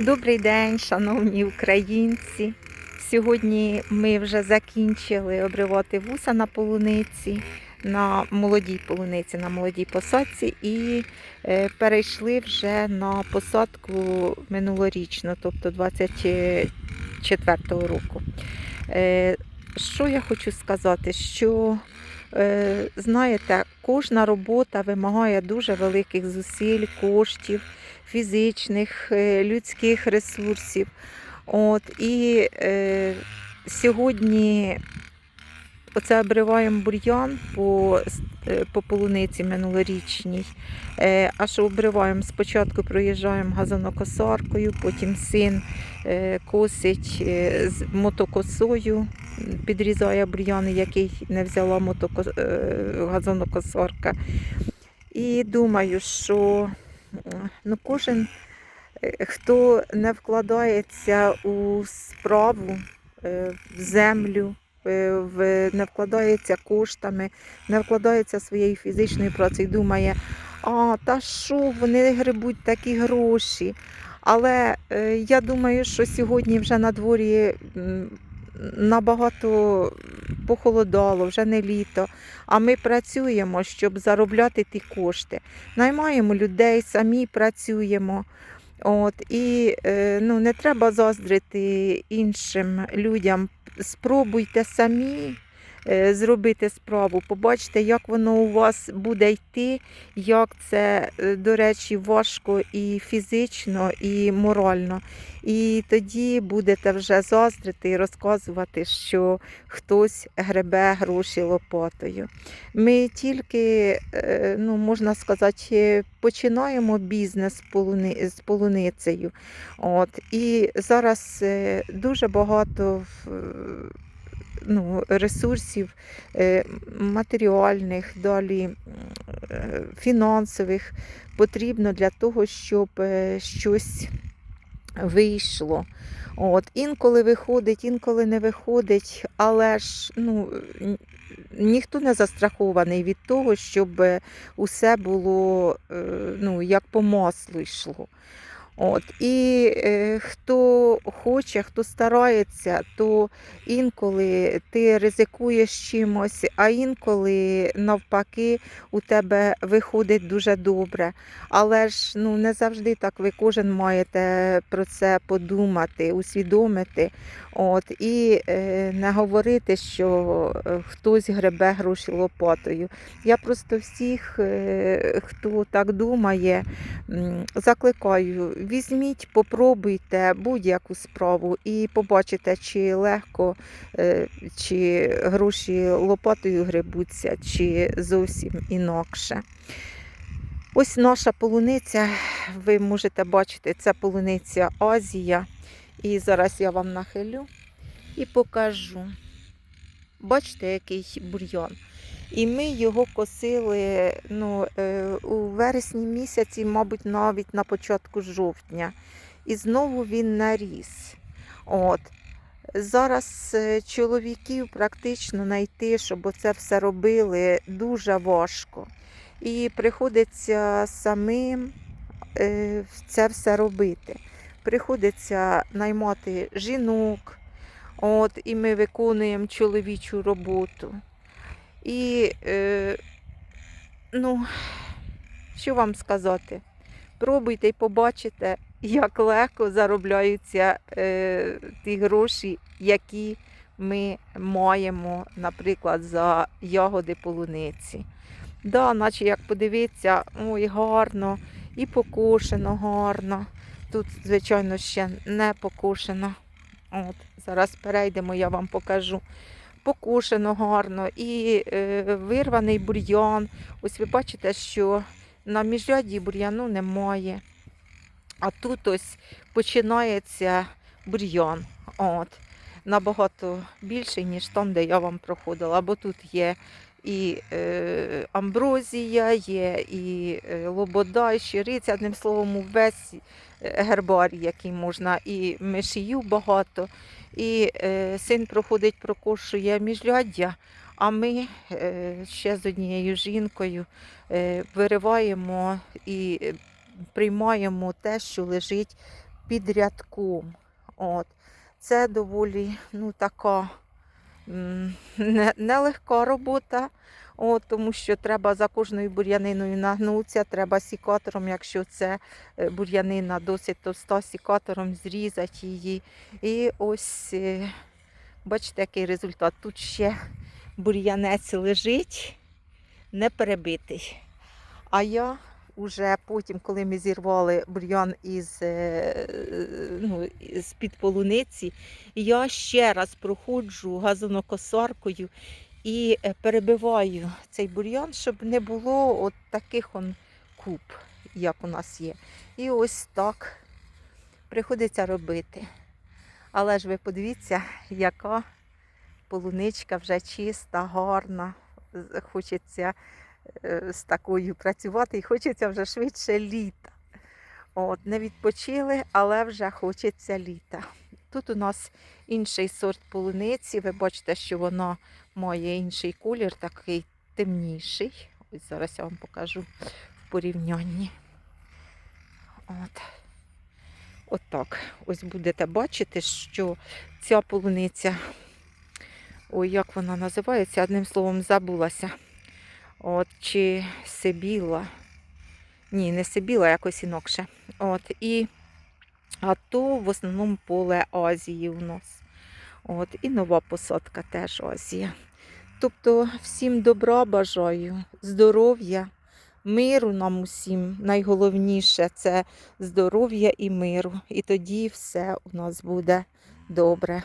Добрий день, шановні українці. Сьогодні ми вже закінчили обривати вуса на полуниці, на молодій полуниці, на молодій посадці і е, перейшли вже на посадку минулорічну, тобто 24-го року. Е, Що я хочу сказати? Що е, знаєте, кожна робота вимагає дуже великих зусиль, коштів фізичних, е, людських ресурсів. От, і е, сьогодні оце обриваємо бур'ян по, е, по полуниці минулорічній. Е, а що обриваємо? Спочатку проїжджаємо газонокосаркою, потім син е, косить е, з мотокосою, підрізає бур'ян, який не взяла мотокос, газонокосарка. І думаю, що ну, кожен, е, хто не вкладається у справу, е, в землю, е, не вкладається коштами, не вкладається своєю фізичною працею, думає, а та що, вони грибуть такі гроші. Але я думаю, що сьогодні вже на дворі набагато похолодало, вже не літо. А ми працюємо, щоб заробляти ті кошти. Наймаємо людей, самі працюємо. От, і е, ну, не треба заздрити іншим людям. Спробуйте самі зробити справу, побачите, як воно у вас буде йти, як це, е, до речі, важко і фізично, і морально. І тоді будете вже заздрити і розказувати, що хтось гребе гроші лопатою. Ми тільки, е, ну, можна сказати, починаємо бізнес з полуницею. От, і зараз е, дуже багато ну, ресурсів е, матеріальних, далі е, фінансових потрібно для того, щоб е, щось вийшло. От, інколи виходить, інколи не виходить, але ж ну, ніхто не застрахований від того, щоб усе було ну, як по маслу йшло. От, і е, хто хоче, хто старається, то інколи ти ризикуєш чимось, а інколи навпаки у тебе виходить дуже добре. Але ж ну, не завжди так ви кожен маєте про це подумати, усвідомити. От, і е, не говорити, що е, хтось гребе гроші лопатою. Я просто всіх, е, хто так думає, закликаю, візьміть, попробуйте будь-яку справу і побачите, чи легко, е, чи гроші лопатою гребуться, чи зовсім інакше. Ось наша полуниця, ви можете бачити, це полуниця Азія. І зараз я вам нахилю і покажу. Бачите, який бур'ян. І ми його косили ну, е, у вересні місяці, мабуть, навіть на початку жовтня. І знову він наріс. От. Зараз е, чоловіків практично знайти, щоб це все робили, дуже важко. І приходиться самим е, це все робити. Приходиться наймати жінок, от, і ми виконуємо чоловічу роботу. І, е, ну, що вам сказати? Пробуйте і побачите, як легко заробляються е, ті гроші, які ми маємо, наприклад, за ягоди полуниці. Да, наче як подивитися, ой, гарно, і покошено гарно. Тут, звичайно, ще не покошено. От, зараз перейдемо, я вам покажу. Покошено гарно і е, вирваний бур'ян. Ось ви бачите, що на міжряді бур'яну немає. А тут ось починається бур'ян. От, набагато більший, ніж там, де я вам проходила. Бо тут є і е, амброзія, є і е, лобода, і щириця, одним словом, весь гербарій, який можна, і мишію багато. І е, син проходить, прокошує міжряддя, а ми е, ще з однією жінкою е, вириваємо і е, приймаємо те, що лежить під рядком. От. Це доволі ну, така нелегка робота, от, тому що треба за кожною бур'яниною нагнутися, треба сікатором, якщо це е, бур'янина досить товста, сікатором зрізати її. І ось е, бачите, який результат. Тут ще бур'янець лежить, не перебитий. А я вже потім, коли ми зірвали бур'ян із, е, ну, з-під полуниці, я ще раз проходжу газонокосаркою і е, перебиваю цей бур'ян, щоб не було от таких он куб, як у нас є. І ось так приходиться робити. Але ж ви подивіться, яка полуничка вже чиста, гарна. Хочеться е, з такою працювати і хочеться вже швидше літа. От, не відпочили, але вже хочеться літа. Тут у нас інший сорт полуниці. Ви бачите, що вона має інший колір, такий темніший. Ось зараз я вам покажу в порівнянні. От так. Ось будете бачити, що ця полуниця, ой, як вона називається, одним словом, забулася. От, чи Сибіла. Ні, не Сибіла, якось інакше. От, і, а то в основному поле Азії у нас. От, і нова посадка теж Азія. Тобто всім добра бажаю, здоров'я, миру нам усім. Найголовніше це здоров'я і миру. І тоді все у нас буде добре.